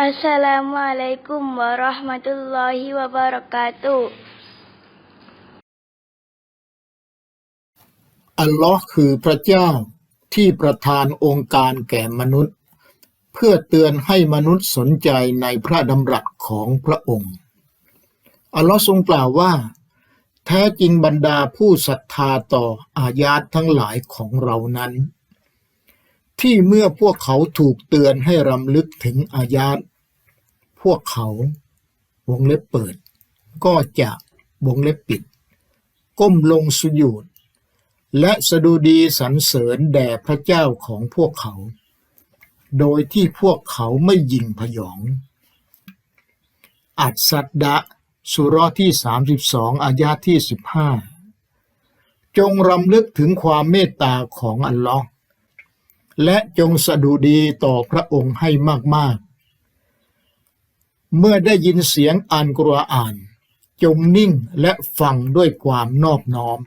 อัสสลามุอะลัยกุมวะเราะห์มะตุลลอฮิวะบะเราะกาตุอัลลอฮ์คือพระเจ้าที่ประทานองค์การแก่มนุษย์ เพื่อเตือนให้มนุษย์สนใจในพระดำรัสของพระองค์ อัลลอฮ์ทรงกล่าวว่า แท้จริงบรรดาผู้ศรัทธาต่ออายาตทั้งหลายของเรานั้น ที่เมื่อพวกเขาถูกเตือนให้รำลึกถึงอายาตพวกเขา วงเล็บเปิด ก็จะวงเล็บปิด ก้มลงสุญูดและสดุดีสรรเสริญแด่พระเจ้าของพวกเขา โดยที่พวกเขาไม่ยิงพยอง อัดสัดดะสุราะห์ที่ 32 อายาที่ 15 จงรำลึกถึงความเมตตาของอัลลอฮ์ และจงสดุดีต่อพระองค์ให้มากๆ เมื่อได้ยินเสียงอ่านกุรอาน จงนิ่งและฟังด้วยความนอบน้อม